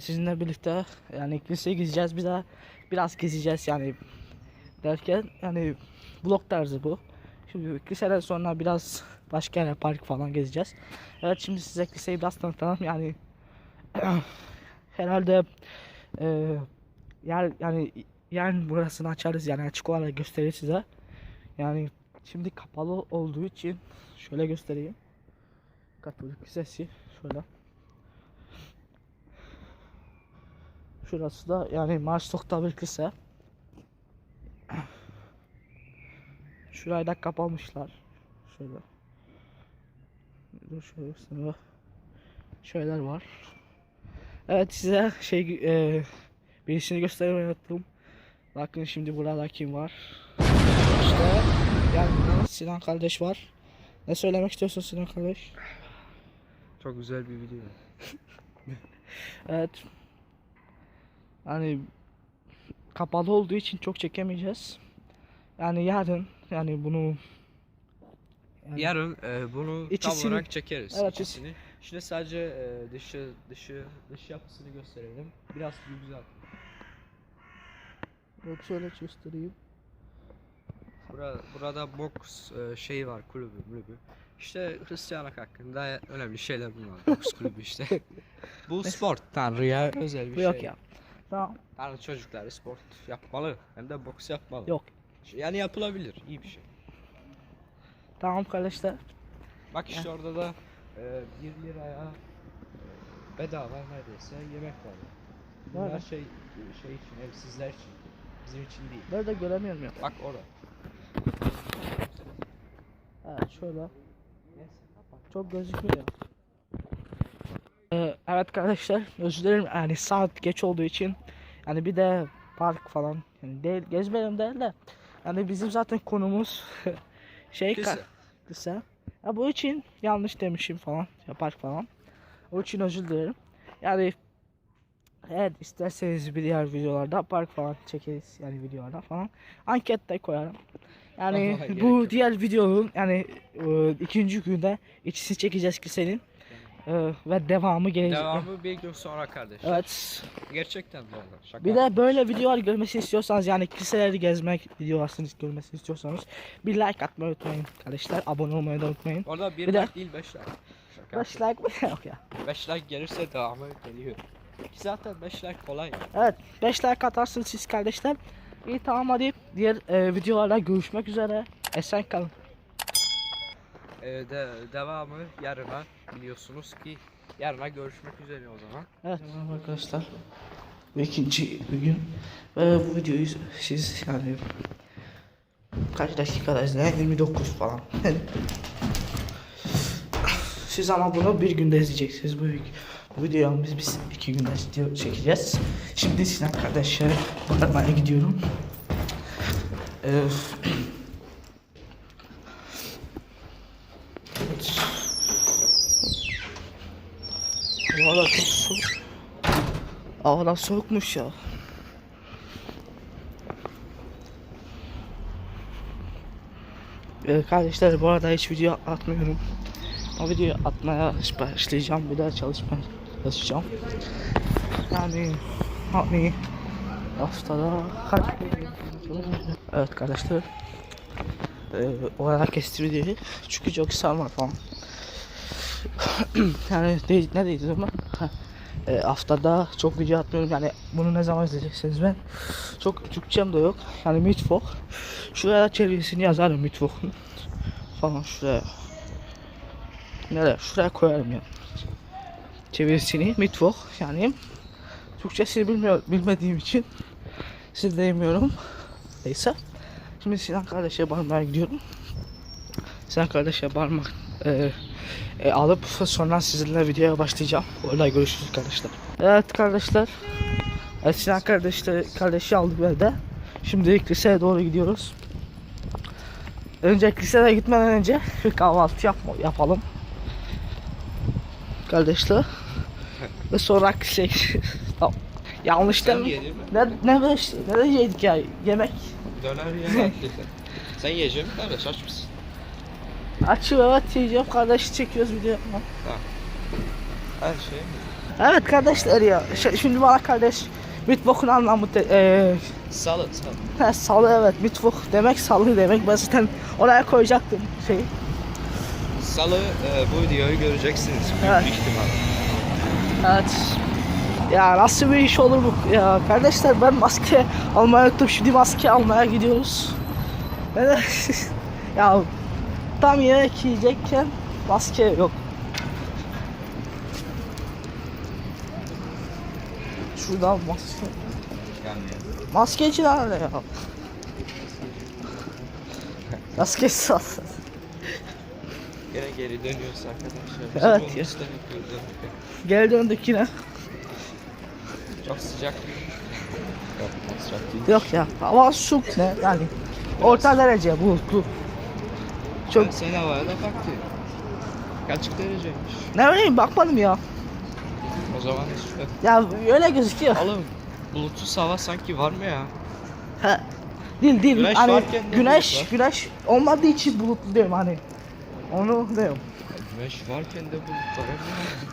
sizinle birlikte yani kiliseye gideceğiz bir daha biraz gezeceğiz yani derken yani vlog tarzı bu. Şimdi kiliseden sonra biraz başka yerler park falan gezeceğiz. Evet şimdi size kiliseyi biraz tanıtalım yani herhalde e, yer yani yer burasını açarız yani açık olarak gösterir size. Yani şimdi kapalı olduğu için şöyle göstereyim. Katolik Lisesi şöyle. Şurası da yani Marsok'ta bir lise. Şurayı da kapamışlar. Şöyle. Dur şöyle üstüne şeyler var. Evet size şey e, birisini göstermeyi unuttum. Bakın şimdi burada kim var? İşte yanında Sinan kardeş var. Ne söylemek istiyorsun Sinan kardeş? Çok güzel bir video. Evet. Yani kapalı olduğu için çok çekemeyeceğiz. Yani yarın yani bunu yani Yarın e, bunu İçisini- tam olarak çekeriz. Evet, içisini. Şimdi sadece e, dışı dışı dış yapısını gösterelim. Biraz güzel. Yok şöyle göstereyim. Burada, burada boks e, şeyi var kulübü kulübü. İşte Hristiyanlık hakkında önemli şeyler bunlar. Boks kulübü işte. Bu sport. Tanrı'ya özel bir Bu şey. yok ya. Tamam. Tanrı çocukları sport yapmalı. Hem de boks yapmalı. Yok. Yani yapılabilir. iyi bir şey. Tamam kardeşler. Bak işte orada da e, 1 liraya e, bedava neredeyse yemek var. Bunlar Nerede? şey şey için, evsizler için. Bizim için değil. Nerede göremiyorum ya. Bak orada. Evet şöyle. Çok gözükmüyor. Ee, evet arkadaşlar özür dilerim yani saat geç olduğu için yani bir de park falan yani değil gezmeyelim değil de yani bizim zaten konumuz şey Kısa. kısa. Ya bu için yanlış demişim falan ya park falan. O için özür dilerim. Yani evet isterseniz bir diğer videolarda park falan çekeriz yani videolarda falan. Ankette koyarım. Yani bu diğer videonun yani e, ikinci günde ikisini çekeceğiz ki senin E, ve devamı gelecek. Devamı bir gün sonra kardeş. Evet. Gerçekten doğru. Şaka. Bir de böyle videolar görmesini istiyorsanız yani kiliseleri gezmek videolarını görmesini istiyorsanız bir like atmayı unutmayın kardeşler. Abone olmayı da unutmayın. Orada bir, Bir de- like değil 5 like. Şaka. 5 like yok ya. 5 like gelirse devamı geliyor. Ki zaten 5 like kolay. Evet 5 like atarsınız siz kardeşler. İyi tamam hadi diğer e, videolarda görüşmek üzere. Esen kalın. Ee, de, devamı yarına biliyorsunuz ki yarına görüşmek üzere o zaman. Evet merhaba arkadaşlar. Bu ikinci gün. Ve bu videoyu siz yani kaç dakikada izleyen 29 falan. siz ama bunu bir günde izleyeceksiniz. Bu, bu videoyu biz, biz iki günde video çekeceğiz. Şimdi Sinan kardeşe aramaya gidiyorum. Ee, evet. Valla çok soğuk. Havalar soğukmuş ya. Ee, kardeşler bu arada hiç video atmıyorum. O videoyu atmaya başlayacağım. Bir daha çalışmaya çalışacağım. Yani hani haftada kaç Evet kardeşler. Ee, o ara kesti videoyu. Çünkü çok sarma falan. yani ne, ne diyeceğim ama e, haftada çok video atmıyorum. Yani bunu ne zaman izleyeceksiniz ben? Çok Türkçem de yok. Yani Mitfok. Şuraya çevirisini yazarım Mitfok'un falan şuraya. Nereye? Şuraya koyarım ya. Çevirisini Mitfok. Yani Türkçesini bilmiyor, bilmediğim için sizleyemiyorum neyse. Şimdi Sinan kardeşe barınmaya gidiyorum. Sinan kardeşe barmak e, e, alıp sonra sizinle videoya başlayacağım. Orada görüşürüz kardeşler. Evet kardeşler. Evet, Sinan kardeşi aldık evde. Şimdi liseye doğru gidiyoruz. Önce liseye gitmeden önce bir kahvaltı yap yapalım. Kardeşler. Ve sonra şey tamam. Yanlış Sen değil mi? mi? Ne ne böyle şey, ne de yedik ya yemek. Döner yemek Sen yiyecek misin kardeş aç mısın? Açıyor evet yiyeceğim kardeş çekiyoruz video. Her şey mi? Evet kardeşler ya. Ş- Şimdi bana kardeş Mittwoch'un anlamı te- eee, Salı salı. he, salı evet Mittwoch demek salı demek. Ben zaten oraya koyacaktım şeyi. Salı e, bu videoyu göreceksiniz büyük Evet. ihtimal. Evet. Ya nasıl bir iş olur bu ya kardeşler ben maske almaya unuttum şimdi maske almaya gidiyoruz. Ben de- ya tam yemek yiyecekken maske yok. Şuradan maske. Maske için nerede ya? Maske sat. gene geri dönüyoruz arkadaşlar. Evet ya. Geri döndük yine. Çok sıcak. Yok çok sıcak değil. Yok ya hava su ne yani orta derece bulutlu. Çok Ben sen havaya da baktı. Kaç dereceymiş? ne bileyim bakmadım ya. O zaman işte. Ya öyle gözüküyor. Oğlum bulutsuz hava sanki var mı ya? He. Değil değil. Güneş hani varken güneş güneş olmadığı için bulutlu diyorum hani. Onu diyorum. Güneş varken de bulut var. ama.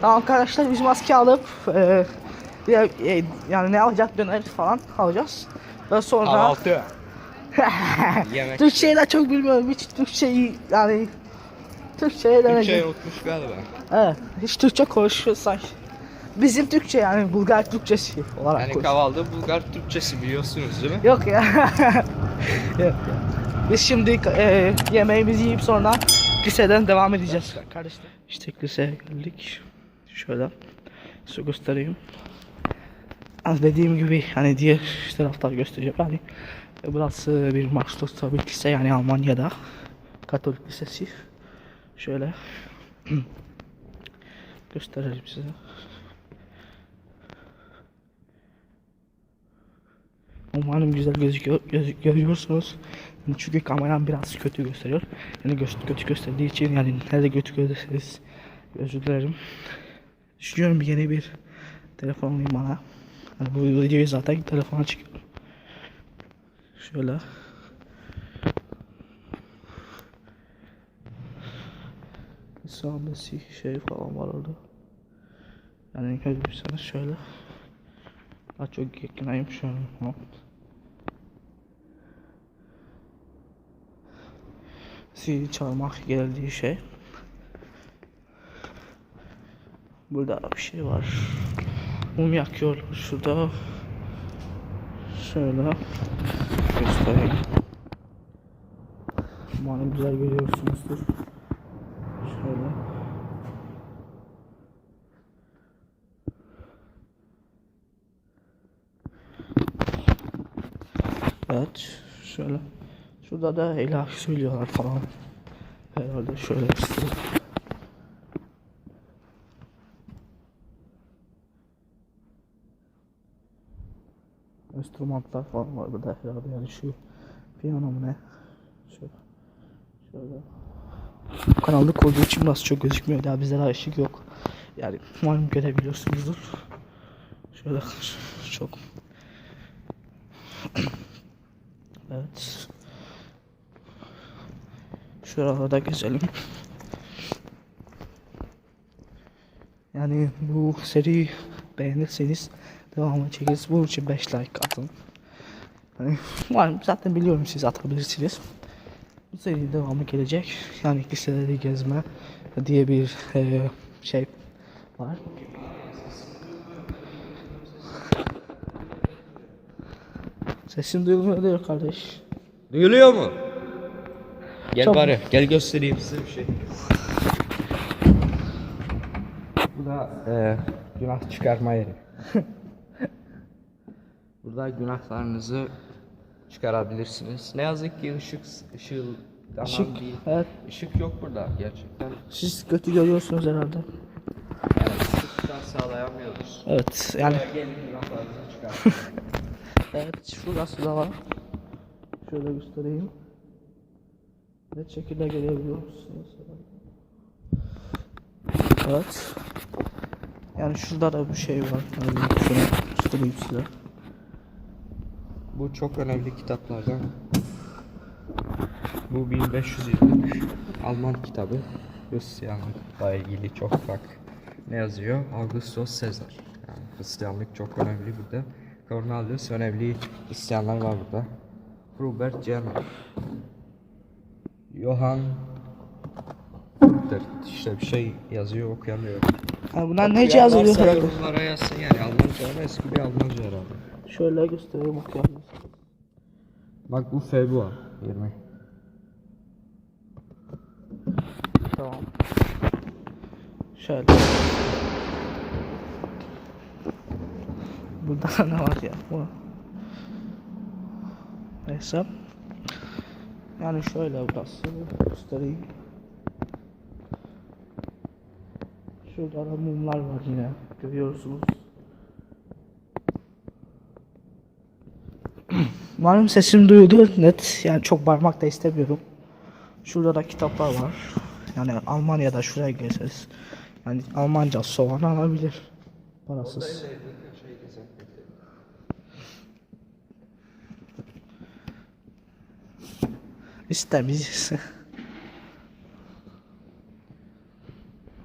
Tamam arkadaşlar biz maske alıp e, e, yani ne alacak döner falan alacağız. Ve sonra Kahvaltı. Yemek. Türkçeyi de çok bilmiyorum. Hiç Türkçeyi yani Türkçeyi Türkçe deneyeceğim. unutmuş galiba. Evet. Hiç Türkçe konuşuyoruz sanki. Bizim Türkçe yani Bulgar Türkçesi olarak Yani konuşuyoruz. kahvaltı Bulgar Türkçesi biliyorsunuz değil mi? Yok ya. Yok ya. Biz şimdi e, yemeğimizi yiyip sonra liseden devam edeceğiz. Kardeşler. İşte liseye geldik. Şöyle su göstereyim. Az dediğim gibi hani diğer taraftar göstereceğim. Yani e, burası bir Marksloster bir lise yani Almanya'da. Katolik lisesi. Şöyle gösterelim size. Umarım güzel gözüküyor, gözü- görüyorsunuz. Çünkü kameram biraz kötü gösteriyor. Yani gö- kötü gösterdiği için yani nerede kötü gösterirseniz özür dilerim. Düşünüyorum yeni bir telefon alayım bana. Yani bu videoyu zaten telefona çıkıyor. Şöyle. İslam'da şey falan var orada. Yani görüyorsanız şöyle. Daha çok yakınayım an. Hop. Zil çalmak geldiği şey. Burada bir şey var. Mum yakıyorlar şurada. Şöyle göstereyim. Umarım güzel görüyorsunuzdur. Şöyle. Evet, şöyle. Şurada da ilahi söylüyorlar falan. Herhalde şöyle Enstrümanlar falan var burada herhalde yani şu piyano mu ne? Şöyle. Şöyle. Karanlık olduğu için biraz çok gözükmüyor. Daha bizde daha ışık yok. Yani umarım görebiliyorsunuzdur. Şöyle çok Evet. Şuralarda gezelim. Yani bu seri beğenirseniz devamını çekeriz. Bunun için 5 like atın. Hani umarım zaten biliyorum siz atabilirsiniz. Bu serinin devamı gelecek. Yani liseleri gezme diye bir eee, şey var. Sesim duyulmuyor değil kardeş. Duyuluyor mu? Gel Çok- bari gel göstereyim size bir şey. Bu da e, günah çıkarma yeri. Burada günahlarınızı çıkarabilirsiniz. Ne yazık ki ışık ışığından Işık. değil. Evet. Işık yok burada gerçekten. Siz kötü görüyorsunuz herhalde. Yani ışıktan sağlayamıyoruz. Evet yani Buraya gelin günahlarınızı çıkar. evet şurası da var. Şöyle göstereyim. Net şekilde görebiliyor musunuz? Evet. Yani şurada da bir şey var. Yani şunu göstereyim size. Bu çok önemli kitaplardan. Bu 1500 yıllık Alman kitabı. Hristiyanlıkla ilgili çok bak ne yazıyor? Augustus Caesar. Yani Hristiyanlık çok önemli burada. Cornelius önemli Hristiyanlar var burada. Robert Jenner. Johann işte bir şey yazıyor okuyamıyorum. Yani bunlar nece yazılıyor Varsa herhalde? yorumlara yazsın yani Almanca ama eski bir Almanca herhalde. Şöyle göstereyim okuyabiliriz. Bak bu Februar 20. Tamam. Şöyle. Burada ne var ya? Bu. Neyse. Yani şöyle burası göstereyim. Şurada da mumlar var yine. Görüyorsunuz. Umarım sesim duyuldu net. Yani çok bağırmak da istemiyorum. Şurada da kitaplar var. Yani Almanya'da şuraya gelseniz. Yani Almanca soğan alabilir. Parasız. İstemeyiz.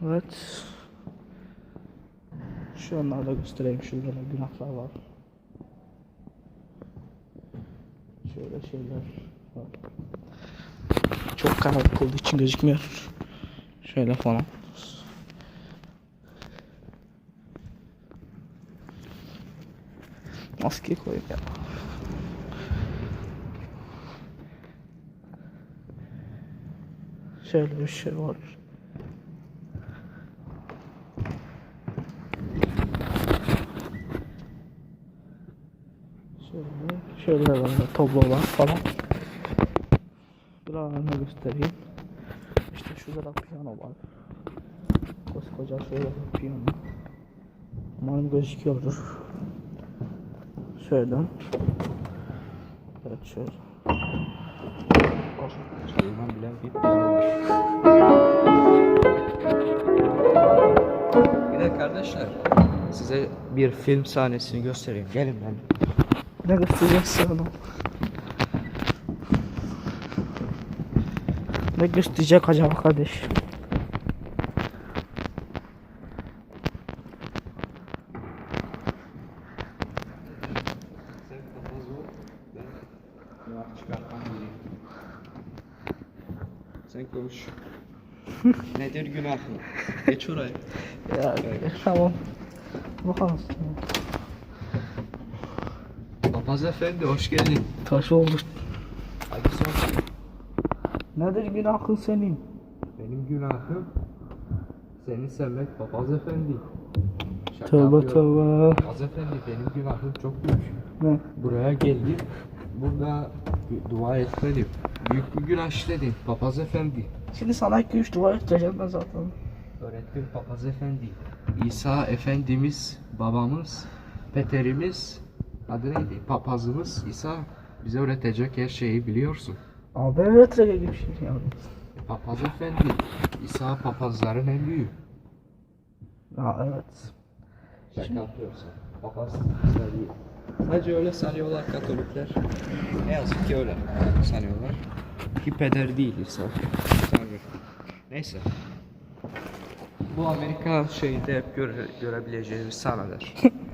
evet. Şunları da göstereyim. Şurada da günahlar var. Şöyle şeyler. Çok karanlık olduğu için gözükmüyor. Şöyle falan. Maske koyayım ya. Şöyle bir şey var. Şöyle, var, tablolar falan. Buralarını göstereyim. İşte şurada da piyano var. Koskoca şöyle piyano. Umarım gözüküyordur. Şöyle. Evet şöyle. Çalınan bilen bir. Bir de kardeşler size bir film sahnesini göstereyim. Gelin ben. Ne göstereceksin onu? Ne gösterecek acaba kardeş? Sen günah konuş. Nedir günahın? Geç oraya. Ya tamam. Bakalım. Papaz efendi hoş geldin. Taş oldu. Hadi sor. Nedir günahın senin? Benim günahım seni sevmek papaz efendi. Şaka Tövbe tövbe. Papaz efendi benim günahım çok büyük. Ne? Buraya geldim. Burada dua etmedim. Büyük bir günah işledim. Papaz efendi. Şimdi sana iki üç dua edeceğim ben zaten. Öğrettim papaz efendi. İsa efendimiz, babamız, Peterimiz, adı neydi? Papazımız İsa bize öğretecek her şeyi biliyorsun. Abi ben öğretecek gibi bir şey yani. Papaz efendi, İsa papazların en büyüğü. Ya evet. Şaka yapıyorsun. Papaz değil. Sadece öyle sanıyorlar Katolikler. Ne yazık ki öyle sanıyorlar. Ki peder değil İsa. Tanrı. Neyse. Bu Amerika şeyinde hep göre, görebileceğimiz sahneler.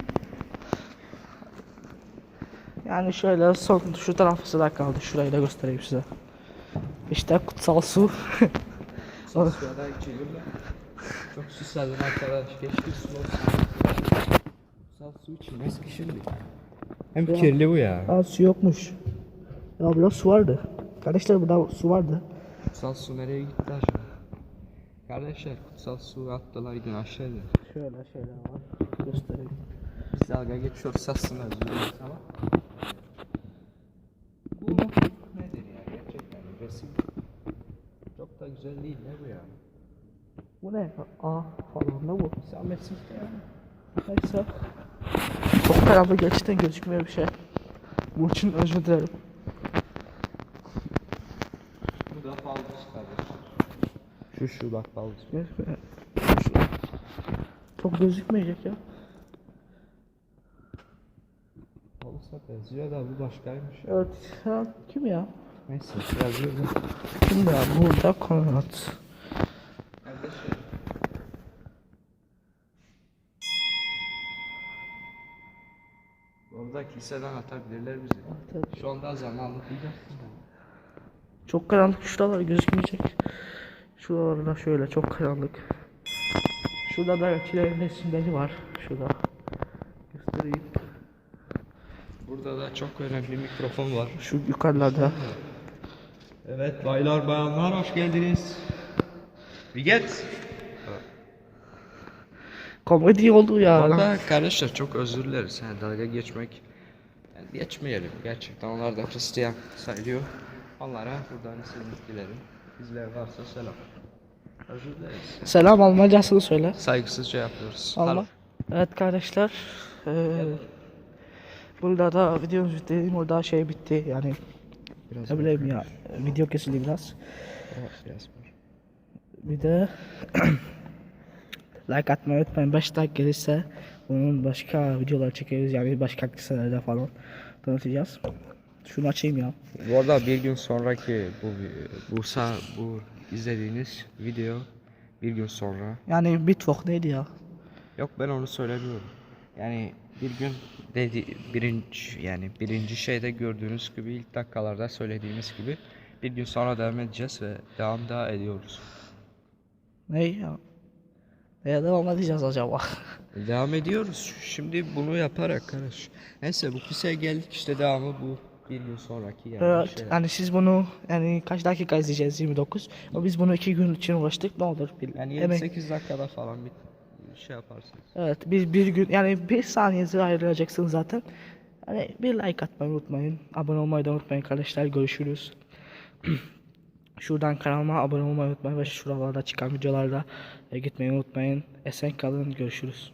Yani şöyle son şu tarafı sıra kaldı. Şurayı da göstereyim size. İşte kutsal su. Suda içilir mi? Çok susadım arkadaş. Keşke su. Kutsal su içilmez ki şimdi. Hem kirli bu ya. Aa su yokmuş. Ya burada su vardı. Kardeşler burada su vardı. Kutsal su nereye gitti acaba? Kardeşler kutsal su attılar yine aşağıya. Şöyle şeyler var. Göstereyim. Biz dalga geçiyoruz aslında ama. Bu nedir ya gerçekten resim. Çok da güzel değil ne bu ya? Bu ne? Aa falan da bu. Zahmet Sıfır ya. Neyse. Çok karanlık gerçekten gözükmüyor bir şey. Bu için özür dilerim. Bu da baldız kardeşler. Şu şu bak baldız. Çok gözükmeyecek ya. Olsa benziyor da bu başkaymış. Evet. Ha, kim ya? Neyse biraz yürüdüm. Şimdi burada konut. Orada kiliseden atabilirler bizi. Atabilir. Şu anda zamanlı değil. Çok karanlık şuralar gözükmeyecek. Şuralarda şöyle çok karanlık. Şurada da çilerin resimleri var. Şurada. Göstereyim. Burada da çok önemli mikrofon var. Şu yukarılarda. Evet baylar bayanlar hoş geldiniz. Biget. Komedi oldu ya. Valla arkadaşlar çok özür dileriz. Yani dalga geçmek yani geçmeyelim. Gerçekten onlar da Hristiyan sayılıyor. Onlara buradan isimlik dilerim. Bizler varsa selam. Özür dileriz. Selam Almancasını söyle. Saygısızca yapıyoruz. Allah. Evet kardeşler. eee, burada da videomuz bitti. Orada şey bitti yani. Biraz Ne bileyim ya. Video kesildi biraz. Evet, biraz var. Bir de like atmayı unutmayın. 5 like gelirse bunun başka videolar çekeriz. Yani başka liselerde falan tanıtacağız. Şunu açayım ya. Bu arada bir gün sonraki bu bu sa- bu izlediğiniz video bir gün sonra Yani Bitfok neydi ya? Yok ben onu söylemiyorum. Yani bir gün dedi birinci yani birinci şeyde gördüğünüz gibi ilk dakikalarda söylediğimiz gibi bir gün sonra devam edeceğiz ve devam daha ediyoruz. Ne ya? Neye devam edeceğiz acaba? Devam ediyoruz. Şimdi bunu yaparak arkadaş. Neyse bu kısaya geldik işte devamı bu bir gün sonraki yani Evet, şeyler. yani siz bunu yani kaç dakika izleyeceğiz 29. Ama biz bunu 2 gün için uğraştık. Ne olur bil. Yani emek- 28 dakikada falan bir şey yaparsınız. Evet biz bir gün yani bir saniyenizi ayıracaksınız zaten. Hani bir like atmayı unutmayın. Abone olmayı da unutmayın kardeşler. Görüşürüz. Şuradan kanalıma abone olmayı unutmayın ve şuralarda çıkan videolarda e, gitmeyi unutmayın. Esen kalın. Görüşürüz.